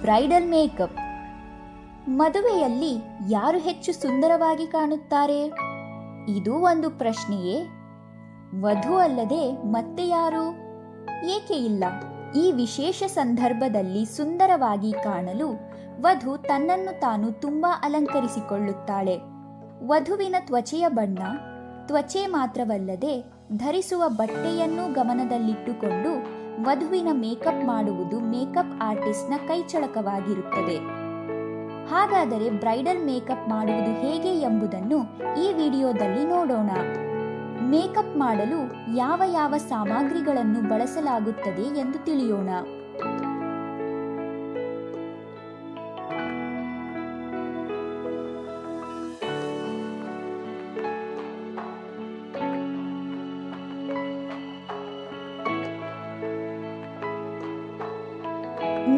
Bridal makeup. ಮದುವೆಯಲ್ಲಿ ಯಾರು ಹೆಚ್ಚು ಸುಂದರವಾಗಿ ಕಾಣುತ್ತಾರೆ? ಇದು ಒಂದು ಪ್ರಶ್ನೆಯೇ. ವಧು ಅಲ್ಲದೆ ಮತ್ತೆ ಯಾರು? ಏಕೆ ಇಲ್ಲ? ಈ ವಿಶೇಷ ಸಂದರ್ಭದಲ್ಲಿ ಸುಂದರವಾಗಿ ಕಾಣಲು ವಧು ತನ್ನನ್ನು ತಾನು ತುಂಬಾ ಅಲಂಕರಿಸಿಕೊಳ್ಳುತ್ತಾಳೆ. ವಧುವಿನ ತ್ವಚೆಯ ಬಣ್ಣ, ತ್ವಚೆ ಮಾತ್ರವಲ್ಲದೆ ಧರಿಸುವ ಬಟ್ಟೆಯನ್ನು ಗಮನದಲ್ಲಿಟ್ಟುಕೊಂಡು ವಧುವಿನ ಮೇಕಪ್ ಮಾಡುವುದು ಮೇಕಪ್ ಆರ್ಟಿಸ್ಟ್ನ ಕೈಚಳಕವಾಗಿರುತ್ತದೆ. ಹಾಗಾದರೆ ಬ್ರೈಡಲ್ ಮೇಕಪ್ ಮಾಡುವುದು ಹೇಗೆ ಎಂಬುದನ್ನು ಈ ವಿಡಿಯೋದಲ್ಲಿ ನೋಡೋಣ. ಮೇಕಪ್ ಮಾಡಲು ಯಾವ ಯಾವ ಸಾಮಗ್ರಿಗಳನ್ನು ಬಳಸಲಾಗುತ್ತದೆ ಎಂದು ತಿಳಿಯೋಣ.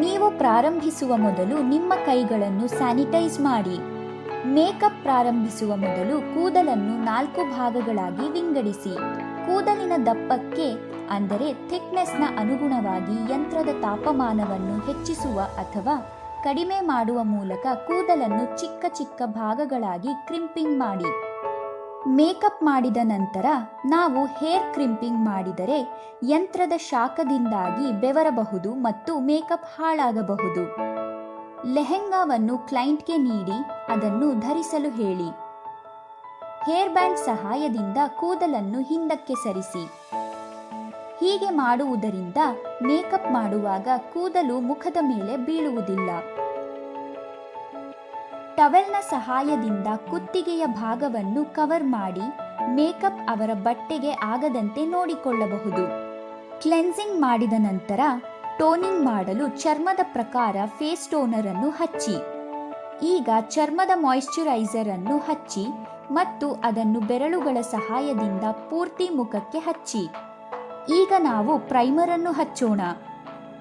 ನೀವು ಪ್ರಾರಂಭಿಸುವ ಮೊದಲು ನಿಮ್ಮ ಕೈಗಳನ್ನು ಸ್ಯಾನಿಟೈಸ್ ಮಾಡಿ. ಮೇಕಪ್ ಪ್ರಾರಂಭಿಸುವ ಮೊದಲು ಕೂದಲನ್ನು ನಾಲ್ಕು ಭಾಗಗಳಾಗಿ ವಿಂಗಡಿಸಿ. ಕೂದಲಿನ ದಪ್ಪಕ್ಕೆ, ಅಂದರೆ ಥಿಕ್ನೆಸ್ನ ಅನುಗುಣವಾಗಿ ಯಂತ್ರದ ತಾಪಮಾನವನ್ನು ಹೆಚ್ಚಿಸುವ ಅಥವಾ ಕಡಿಮೆ ಮಾಡುವ ಮೂಲಕ ಕೂದಲನ್ನು ಚಿಕ್ಕ ಚಿಕ್ಕ ಭಾಗಗಳಾಗಿ ಕ್ರಿಂಪಿಂಗ್ ಮಾಡಿ. ಮೇಕಪ್ ಮಾಡಿದ ನಂತರ ನಾವು ಹೇರ್ ಕ್ರಿಂಪಿಂಗ್ ಮಾಡಿದರೆ ಯಂತ್ರದ ಶಾಖದಿಂದಾಗಿ ಬೆವರಬಹುದು ಮತ್ತು ಮೇಕಪ್ ಹಾಳಾಗಬಹುದು. ಲೆಹೆಂಗಾವನ್ನು ಕ್ಲೈಂಟ್ಗೆ ನೀಡಿ ಅದನ್ನು ಧರಿಸಲು ಹೇಳಿ. ಹೇರ್ ಬ್ಯಾಂಡ್ ಸಹಾಯದಿಂದ ಕೂದಲನ್ನು ಹಿಂದಕ್ಕೆ ಸರಿಸಿ. ಹೀಗೆ ಮಾಡುವುದರಿಂದ ಮೇಕಪ್ ಮಾಡುವಾಗ ಕೂದಲು ಮುಖದ ಮೇಲೆ ಬೀಳುವುದಿಲ್ಲ. ಟವೆಲ್ನ ಸಹಾಯದಿಂದ ಕುತ್ತಿಗೆಯ ಭಾಗವನ್ನು ಕವರ್ ಮಾಡಿ ಮೇಕಪ್ ಅವರ ಬಟ್ಟೆಗೆ ಆಗದಂತೆ ನೋಡಿಕೊಳ್ಳಬಹುದು. ಕ್ಲೆನ್ಸಿಂಗ್ ಮಾಡಿದ ನಂತರ ಟೋನಿಂಗ್ ಮಾಡಲು ಚರ್ಮದ ಪ್ರಕಾರ ಫೇಸ್ ಟೋನರ್ ಅನ್ನು ಹಚ್ಚಿ. ಈಗ ಚರ್ಮದ ಮಾಯಿಶ್ಚರೈಸರ್ ಅನ್ನು ಹಚ್ಚಿ ಮತ್ತು ಅದನ್ನು ಬೆರಳುಗಳ ಸಹಾಯದಿಂದ ಪೂರ್ತಿ ಮುಖಕ್ಕೆ ಹಚ್ಚಿ. ಈಗ ನಾವು ಪ್ರೈಮರ್ ಅನ್ನು ಹಚ್ಚೋಣ.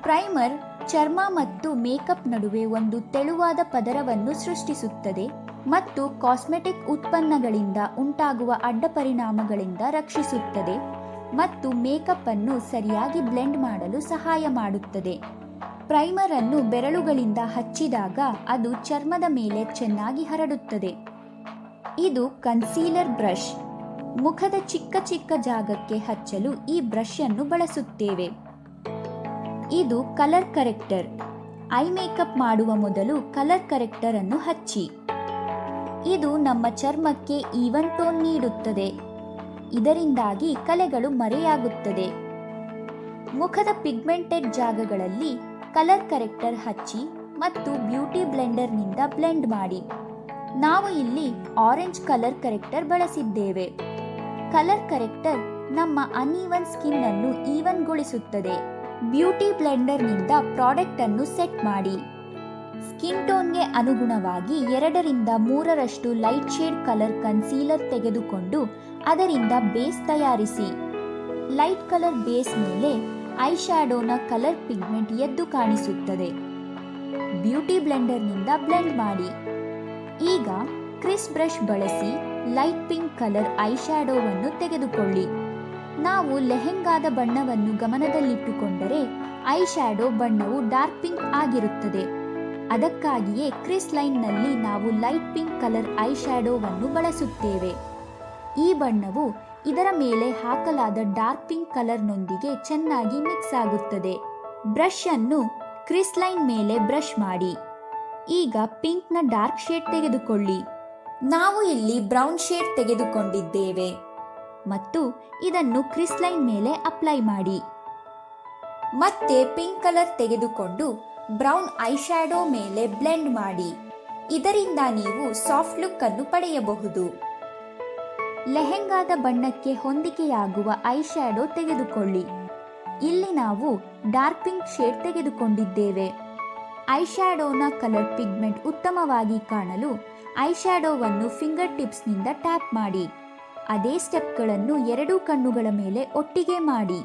ಪ್ರೈಮರ್ ಚರ್ಮ ಮತ್ತು ಮೇಕಪ್ ನಡುವೆ ಒಂದು ತೆಳುವಾದ ಪದರವನ್ನು ಸೃಷ್ಟಿಸುತ್ತದೆ ಮತ್ತು ಕಾಸ್ಮೆಟಿಕ್ ಉತ್ಪನ್ನಗಳಿಂದ ಉಂಟಾಗುವ ಅಡ್ಡ ಪರಿಣಾಮಗಳಿಂದ ರಕ್ಷಿಸುತ್ತದೆ. ಮತ್ತು ಮೇಕಪ್ ಅನ್ನು ಸರಿಯಾಗಿ ಬ್ಲೆಂಡ್ ಮಾಡಲು ಸಹಾಯ ಮಾಡುತ್ತದೆ. ಪ್ರೈಮರ್ ಅನ್ನು ಬೆರಳುಗಳಿಂದ ಹಚ್ಚಿದಾಗ ಅದು ಚರ್ಮದ ಮೇಲೆ ಚೆನ್ನಾಗಿ ಹರಡುತ್ತದೆ. ಇದು ಕನ್ಸೀಲರ್ ಬ್ರಷ್. ಮುಖದ ಚಿಕ್ಕ ಚಿಕ್ಕ ಜಾಗಕ್ಕೆ ಹಚ್ಚಲು ಈ ಬ್ರಷ್ ಅನ್ನು ಬಳಸುತ್ತೇವೆ. ಇದು ಕಲರ್ ಕರೆಕ್ಟರ್. ಐ ಮೇಕಪ್ ಮಾಡುವ ಮೊದಲು ಕಲರ್ ಕರೆಕ್ಟರ್ ಅನ್ನು ಹಚ್ಚಿ. ಇದು ನಮ್ಮ ಚರ್ಮಕ್ಕೆ ಈವನ್ ಟೋನ್ ನೀಡುತ್ತದೆ. ಇದರಿಂದಾಗಿ ಕಲೆಗಳು ಮರೆಯಾಗುತ್ತದೆ. ಮುಖದ ಪಿಗ್ಮೆಂಟೆಡ್ ಜಾಗಗಳಲ್ಲಿ ಕಲರ್ ಕರೆಕ್ಟರ್ ಹಚ್ಚಿ ಮತ್ತು ಬ್ಯೂಟಿ ಬ್ಲೆಂಡರ್ನಿಂದ ಬ್ಲೆಂಡ್ ಮಾಡಿ. ನಾವು ಇಲ್ಲಿ ಆರೆಂಜ್ ಕಲರ್ ಕರೆಕ್ಟರ್ ಬಳಸಿದ್ದೇವೆ. ಕಲರ್ ಕರೆಕ್ಟರ್ ನಮ್ಮ ಅನ್ಇವನ್ ಸ್ಕಿನ್ ಅನ್ನು ಈವನ್ಗೊಳಿಸುತ್ತದೆ. ಬ್ಯೂಟಿ ಬ್ಲೆಂಡರ್ನಿಂದ ಪ್ರಾಡಕ್ಟ್ ಅನ್ನು ಸೆಟ್ ಮಾಡಿ. ಸ್ಕಿನ್ ಟೋನ್ಗೆ ಅನುಗುಣವಾಗಿ ಎರಡರಿಂದ ಮೂರರಷ್ಟು ಲೈಟ್ ಶೇಡ್ ಕಲರ್ ಕನ್ಸೀಲರ್ ತೆಗೆದುಕೊಂಡು ಅದರಿಂದ ಬೇಸ್ ತಯಾರಿಸಿ. ಲೈಟ್ ಕಲರ್ ಬೇಸ್ ಮೇಲೆ ಐ ಶ್ಯಾಡೋನ ಕಲರ್ ಪಿಗ್ಮೆಂಟ್ ಎದ್ದು ಕಾಣಿಸುತ್ತದೆ. ಬ್ಯೂಟಿ ಬ್ಲೆಂಡರ್ನಿಂದ ಬ್ಲೆಂಡ್ ಮಾಡಿ. ಈಗ ಕ್ರಿಸ್ ಬ್ರಷ್ ಬಳಸಿ ಲೈಟ್ ಪಿಂಕ್ ಕಲರ್ ಐ ಶ್ಯಾಡೋವನ್ನು ತೆಗೆದುಕೊಳ್ಳಿ. ನಾವು ಲೆಹೆಂಗಾದ ಬಣ್ಣವನ್ನು ಗಮನದಲ್ಲಿಟ್ಟುಕೊಂಡರೆ ಐ ಶ್ಯಾಡೋ ಬಣ್ಣವು ಡಾರ್ಕ್ ಪಿಂಕ್ ಆಗಿರುತ್ತದೆ. ಅದಕ್ಕಾಗಿಯೇ ಕ್ರಿಸ್ ಲೈನ್ನಲ್ಲಿ ನಾವು ಲೈಟ್ ಪಿಂಕ್ ಕಲರ್ ಐ ಶ್ಯಾಡೋವನ್ನು ಬಳಸುತ್ತೇವೆ. ಈ ಬಣ್ಣವು ಇದರ ಮೇಲೆ ಹಾಕಲಾದ ಡಾರ್ಕ್ ಪಿಂಕ್ ಕಲರ್ನೊಂದಿಗೆ ಚೆನ್ನಾಗಿ ಮಿಕ್ಸ್ ಆಗುತ್ತದೆ. ಬ್ರಷ್ ಅನ್ನು ಕ್ರಿಸ್ ಲೈನ್ ಮೇಲೆ ಬ್ರಷ್ ಮಾಡಿ. ಈಗ ಪಿಂಕ್ನ ಡಾರ್ಕ್ ಶೇಡ್ ತೆಗೆದುಕೊಳ್ಳಿ. ನಾವು ಇಲ್ಲಿ ಬ್ರೌನ್ ಶೇಡ್ ತೆಗೆದುಕೊಂಡಿದ್ದೇವೆ. ಮತ್ತು ಇದನ್ನು ಕ್ರಿಸ್ ಲೈನ್ ಮೇಲೆ ಅಪ್ಲೈ ಮಾಡಿ. ಮತ್ತೆ ಪಿಂಕ್ ಕಲರ್ ತೆಗೆದುಕೊಂಡು ಬ್ರೌನ್ ಐ ಶ್ಯಾಡೋ ಮೇಲೆ ಬ್ಲೆಂಡ್ ಮಾಡಿ. ಇದರಿಂದ ನೀವು ಸಾಫ್ಟ್ ಲುಕ್ ಅನ್ನು ಪಡೆಯಬಹುದು. ಲೆಹೆಂಗಾದ ಬಣ್ಣಕ್ಕೆ ಹೊಂದಿಕೆಯಾಗುವ ಐ ಶ್ಯಾಡೋ ತೆಗೆದುಕೊಳ್ಳಿ. ಇಲ್ಲಿ ನಾವು ಡಾರ್ಕ್ ಪಿಂಕ್ ಶೇಡ್ ತೆಗೆದುಕೊಂಡಿದ್ದೇವೆ. ಐ ಶ್ಯಾಡೋನ ಕಲರ್ ಪಿಗ್ಮೆಂಟ್ ಉತ್ತಮವಾಗಿ ಕಾಣಲು ಐ ಶ್ಯಾಡೋವನ್ನು ಫಿಂಗರ್ ಟಿಪ್ಸ್ನಿಂದ ಟ್ಯಾಪ್ ಮಾಡಿ. ಅದೇ ಸ್ಟೆಪ್ಗಳನ್ನು ಎರಡೂ ಕಣ್ಣುಗಳ ಮೇಲೆ ಒಟ್ಟಿಗೆ ಮಾಡಿ.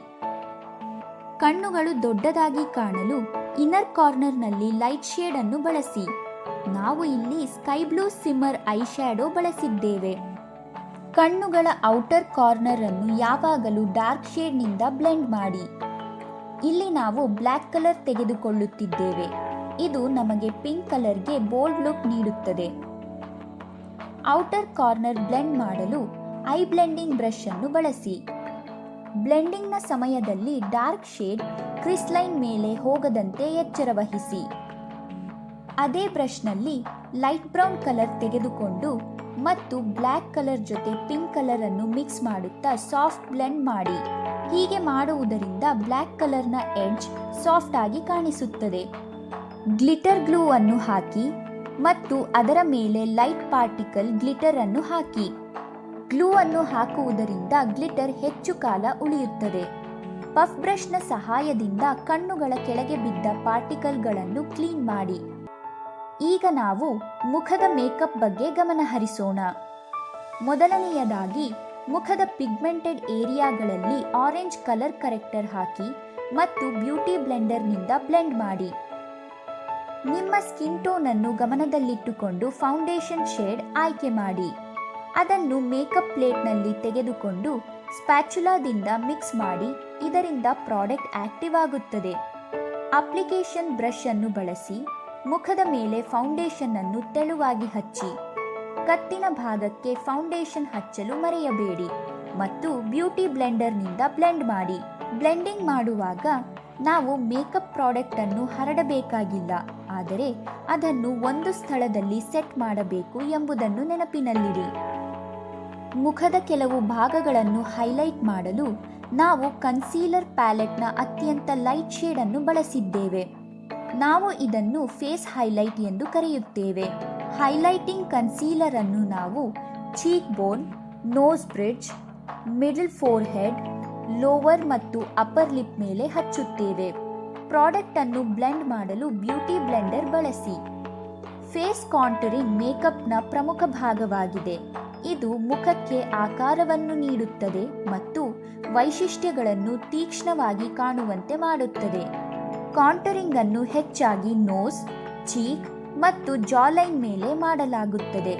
ಕಣ್ಣುಗಳು ದೊಡ್ಡದಾಗಿ ಕಾಣಲು ಇನ್ನರ್ ಕಾರ್ನರ್ನಲ್ಲಿ ಲೈಟ್ ಶೇಡ್ ಅನ್ನು ಬಳಸಿ. ನಾವು ಇಲ್ಲಿ sky blue shimmer eye shadow ಬಳಸಿದ್ದೇವೆ. ಕಣ್ಣುಗಳ ಔಟರ್ ಕಾರ್ನರ್ ಅನ್ನು ಯಾವಾಗಲೂ ಡಾರ್ಕ್ ಶೇಡ್ನಿಂದ ಬ್ಲೆಂಡ್ ಮಾಡಿ. ಇಲ್ಲಿ ನಾವು ಬ್ಲ್ಯಾಕ್ ಕಲರ್ ತೆಗೆದುಕೊಳ್ಳುತ್ತಿದ್ದೇವೆ. ಇದು ನಮಗೆ ಪಿಂಕ್ ಕಲರ್ಗೆ ಬೋಲ್ಡ್ ಲುಕ್ ನೀಡುತ್ತದೆ. ಔಟರ್ ಕಾರ್ನರ್ ಬ್ಲೆಂಡ್ ಮಾಡಲು ಐ ಬ್ಲೆಂಡಿಂಗ್ ಬ್ರಷ್ ಅನ್ನು ಬಳಸಿ. ಬ್ಲೆಂಡಿಂಗ್ನ ಸಮಯದಲ್ಲಿ ಡಾರ್ಕ್ ಶೇಡ್ ಕ್ರಿಸ್ಲೈನ್ ಮೇಲೆ ಹೋಗದಂತೆ ಎಚ್ಚರ ವಹಿಸಿ. ಅದೇ ಬ್ರಷ್ನಲ್ಲಿ ಲೈಟ್ ಬ್ರೌನ್ ಕಲರ್ ತೆಗೆದುಕೊಂಡು ಮತ್ತು ಬ್ಲ್ಯಾಕ್ ಕಲರ್ ಜೊತೆ ಪಿಂಕ್ ಕಲರ್ ಅನ್ನು ಮಿಕ್ಸ್ ಮಾಡುತ್ತಾ ಸಾಫ್ಟ್ ಬ್ಲೆಂಡ್ ಮಾಡಿ. ಹೀಗೆ ಮಾಡುವುದರಿಂದ ಬ್ಲ್ಯಾಕ್ ಕಲರ್ನ ಎಡ್ಜ್ ಸಾಫ್ಟ್ ಆಗಿ ಕಾಣಿಸುತ್ತದೆ. ಗ್ಲಿಟರ್ ಗ್ಲೂ ಅನ್ನು ಹಾಕಿ ಮತ್ತು ಅದರ ಮೇಲೆ ಲೈಟ್ ಪಾರ್ಟಿಕಲ್ ಗ್ಲಿಟರ್ ಅನ್ನು ಹಾಕಿ. ಗ್ಲೂ ಅನ್ನು ಹಾಕುವುದರಿಂದ ಗ್ಲಿಟರ್ ಹೆಚ್ಚು ಕಾಲ ಉಳಿಯುತ್ತದೆ. ಪಫ್ ಬ್ರಷ್ನ ಸಹಾಯದಿಂದ ಕಣ್ಣುಗಳ ಕೆಳಗೆ ಬಿದ್ದ ಪಾರ್ಟಿಕಲ್ಗಳನ್ನು ಕ್ಲೀನ್ ಮಾಡಿ. ಈಗ ನಾವು ಮುಖದ ಮೇಕಪ್ ಬಗ್ಗೆ ಗಮನ ಹರಿಸೋಣ. ಮೊದಲನೆಯದಾಗಿ, ಮುಖದ ಪಿಗ್ಮೆಂಟೆಡ್ ಏರಿಯಾಗಳಲ್ಲಿ ಆರೆಂಜ್ ಕಲರ್ ಕರೆಕ್ಟರ್ ಹಾಕಿ ಮತ್ತು ಬ್ಯೂಟಿ ಬ್ಲೆಂಡರ್ನಿಂದ ಬ್ಲೆಂಡ್ ಮಾಡಿ. ನಿಮ್ಮ ಸ್ಕಿನ್ ಟೋನ್ ಅನ್ನು ಗಮನದಲ್ಲಿಟ್ಟುಕೊಂಡು ಫೌಂಡೇಶನ್ ಶೇಡ್ ಆಯ್ಕೆ ಮಾಡಿ. ಅದನ್ನು ಮೇಕಪ್ ಪ್ಲೇಟ್ನಲ್ಲಿ ತೆಗೆದುಕೊಂಡು ಸ್ಪ್ಯಾಚುಲಾದಿಂದ ಮಿಕ್ಸ್ ಮಾಡಿ ಇದರಿಂದ ಪ್ರಾಡಕ್ಟ್ ಆಕ್ಟಿವ್ ಆಗುತ್ತದೆ. ಅಪ್ಲಿಕೇಶನ್ ಬ್ರಷ್ ಅನ್ನು ಬಳಸಿ ಮುಖದ ಮೇಲೆ ಫೌಂಡೇಶನ್ ಅನ್ನು ತೆಳುವಾಗಿ ಹಚ್ಚಿ. ಕತ್ತಿನ ಭಾಗಕ್ಕೆ ಫೌಂಡೇಶನ್ ಹಚ್ಚಲು ಮರೆಯಬೇಡಿ ಮತ್ತು ಬ್ಯೂಟಿ ಬ್ಲೆಂಡರ್ನಿಂದ ಬ್ಲೆಂಡ್ ಮಾಡಿ. ಬ್ಲೆಂಡಿಂಗ್ ಮಾಡುವಾಗ ನಾವು ಮೇಕಪ್ ಪ್ರಾಡಕ್ಟ್ ಅನ್ನು ಹರಡಬೇಕಾಗಿಲ್ಲ, ಆದರೆ ಅದನ್ನು ಒಂದು ಸ್ಥಳದಲ್ಲಿ ಸೆಟ್ ಮಾಡಬೇಕು ಎಂಬುದನ್ನು ನೆನಪಿನಲ್ಲಿಡಿ. ಮುಖದ ಕೆಲವು ಭಾಗಗಳನ್ನು ಹೈಲೈಟ್ ಮಾಡಲು ನಾವು ಕನ್ಸೀಲರ್ ಪ್ಯಾಲೆಟ್ನ ಅತ್ಯಂತ ಲೈಟ್ ಶೇಡ್ ಅನ್ನು ಬಳಸಿದ್ದೇವೆ. ನಾವು ಇದನ್ನು ಫೇಸ್ ಹೈಲೈಟ್ ಎಂದು ಕರೆಯುತ್ತೇವೆ. ಹೈಲೈಟಿಂಗ್ ಕನ್ಸೀಲರ್ ಅನ್ನು ನಾವು cheek bone, nose bridge, middle forehead lower ಮತ್ತು ಅಪ್ಪರ್ ಲಿಪ್ ಮೇಲೆ ಹಚ್ಚುತ್ತೇವೆ. ಪ್ರಾಡಕ್ಟ್ ಅನ್ನು ಬ್ಲೆಂಡ್ ಮಾಡಲು ಬ್ಯೂಟಿ ಬ್ಲೆಂಡರ್ ಬಳಸಿ. ಫೇಸ್ ಕಾಂಟರಿಂಗ್ ಮೇಕಪ್ನ ಪ್ರಮುಖ ಭಾಗವಾಗಿದೆ. ಇದು ಮುಖಕ್ಕೆ ಆಕಾರವನ್ನು ನೀಡುತ್ತದೆ ಮತ್ತು ವೈಶಿಷ್ಟ್ಯಗಳನ್ನು ತೀಕ್ಷ್ಣವಾಗಿ ಕಾಣುವಂತೆ ಮಾಡುತ್ತದೆ. ಕಾಂಟರಿಂಗ್ ಅನ್ನು ಹೆಚ್ಚಾಗಿ ನೋಸ್, ಚೀಕ್ ಮತ್ತು ಜಾಲೈನ್ ಮೇಲೆ ಮಾಡಲಾಗುತ್ತದೆ.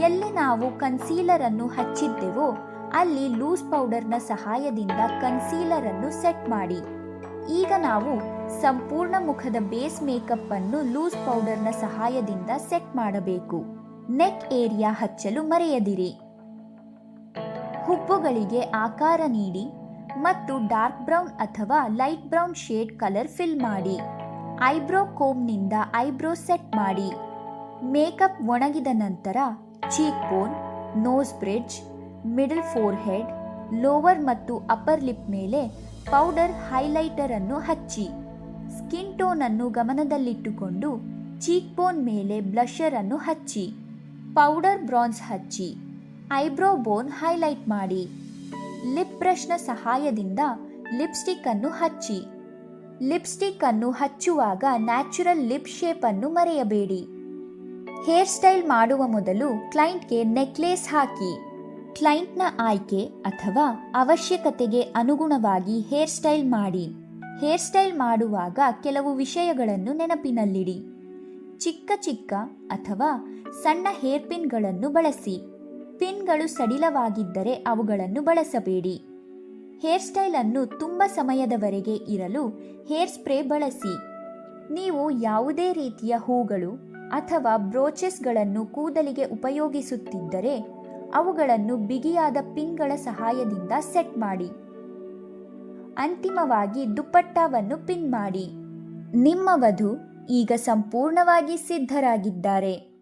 ಎಲ್ಲಿ ನಾವು ಕನ್ಸೀಲರ್ ಅನ್ನು ಹಚ್ಚಿದ್ದೆವೋ ಅಲ್ಲಿ ಲೂಸ್ ಪೌಡರ್ನ ಸಹಾಯದಿಂದ ಕನ್ಸೀಲರ್ ಅನ್ನು ಸೆಟ್ ಮಾಡಿ. ಈಗ ನಾವು ಸಂಪೂರ್ಣ ಮುಖದ ಬೇಸ್ ಮೇಕಪ್ ಅನ್ನು ಲೂಸ್ ಪೌಡರ್ನ ಸಹಾಯದಿಂದ ಸೆಟ್ ಮಾಡಬೇಕು. ನೆಕ್ ಏರಿಯಾ ಹಚ್ಚಲು ಮರೆಯದಿರಿ. ಹುಬ್ಬುಗಳಿಗೆ ಆಕಾರ ನೀಡಿ. ಮತ್ತು ಡಾರ್ಕ್ ಬ್ರೌನ್ ಅಥವಾ light brown shade colour fill ಮಾಡಿ. ಐಬ್ರೋ ಕೋಮ್ನಿಂದ ಐಬ್ರೋ ಸೆಟ್ ಮಾಡಿ. ಮೇಕಪ್ ಒಣಗಿದ ನಂತರ cheek bone, nose bridge, middle forehead lower ಮತ್ತು ಅಪ್ಪರ್ ಲಿಪ್ ಮೇಲೆ ಪೌಡರ್ ಹೈಲೈಟರ್ ಅನ್ನು ಹಚ್ಚಿ. ಸ್ಕಿನ್ ಟೋನ್ ಅನ್ನು ಗಮನದಲ್ಲಿಟ್ಟುಕೊಂಡು ಚೀಕ್ ಬೋನ್ ಮೇಲೆ ಬ್ಲಷರ್ ಅನ್ನು ಹಚ್ಚಿ. ಪೌಡರ್ ಬ್ರಾನ್ಸ್ ಹಚ್ಚಿ. ಐಬ್ರೋ ಬೋನ್ ಹೈಲೈಟ್ ಮಾಡಿ. ಲಿಪ್ ಬ್ರಷ್ನ ಸಹಾಯದಿಂದ ಲಿಪ್ಸ್ಟಿಕ್ ಅನ್ನು ಹಚ್ಚಿ. ಲಿಪ್ಸ್ಟಿಕ್ ಅನ್ನು ಹಚ್ಚುವಾಗ ನ್ಯಾಚುರಲ್ ಲಿಪ್ ಶೇಪ್ ಅನ್ನು ಮರೆಯಬೇಡಿ. ಹೇರ್ ಸ್ಟೈಲ್ ಮಾಡುವ ಮೊದಲು ಕ್ಲೈಂಟ್ಗೆ ನೆಕ್ಲೇಸ್ ಹಾಕಿ. ಕ್ಲೈಂಟ್ನ ಆಯ್ಕೆ ಅಥವಾ ಅವಶ್ಯಕತೆಗೆ ಅನುಗುಣವಾಗಿ ಹೇರ್ ಸ್ಟೈಲ್ ಮಾಡಿ. ಹೇರ್ ಸ್ಟೈಲ್ ಮಾಡುವಾಗ ಕೆಲವು ವಿಷಯಗಳನ್ನು ನೆನಪಿನಲ್ಲಿಡಿ. ಚಿಕ್ಕ ಚಿಕ್ಕ ಅಥವಾ ಸಣ್ಣ ಹೇರ್ಪಿನ್ಗಳನ್ನು ಬಳಸಿ. ಪಿನ್ಗಳು ಸಡಿಲವಾಗಿದ್ದರೆ ಅವುಗಳನ್ನು ಬಳಸಬೇಡಿ. ಹೇರ್ ಸ್ಟೈಲ್ ಅನ್ನು ತುಂಬ ಸಮಯದವರೆಗೆ ಇರಲು ಹೇರ್ ಸ್ಪ್ರೇ ಬಳಸಿ. ನೀವು ಯಾವುದೇ ರೀತಿಯ ಹೂಗಳು ಅಥವಾ ಬ್ರೋಚೆಸ್ಗಳನ್ನು ಕೂದಲಿಗೆ ಉಪಯೋಗಿಸುತ್ತಿದ್ದರೆ ಅವುಗಳನ್ನು ಬಿಗಿಯಾದ ಪಿನ್ಗಳ ಸಹಾಯದಿಂದ ಸೆಟ್ ಮಾಡಿ. ಅಂತಿಮವಾಗಿ ದುಪ್ಪಟ್ಟಾವನ್ನು ಪಿನ್ ಮಾಡಿ. ನಿಮ್ಮ ವಧು ಈಗ ಸಂಪೂರ್ಣವಾಗಿ ಸಿದ್ಧರಾಗಿದ್ದಾರೆ.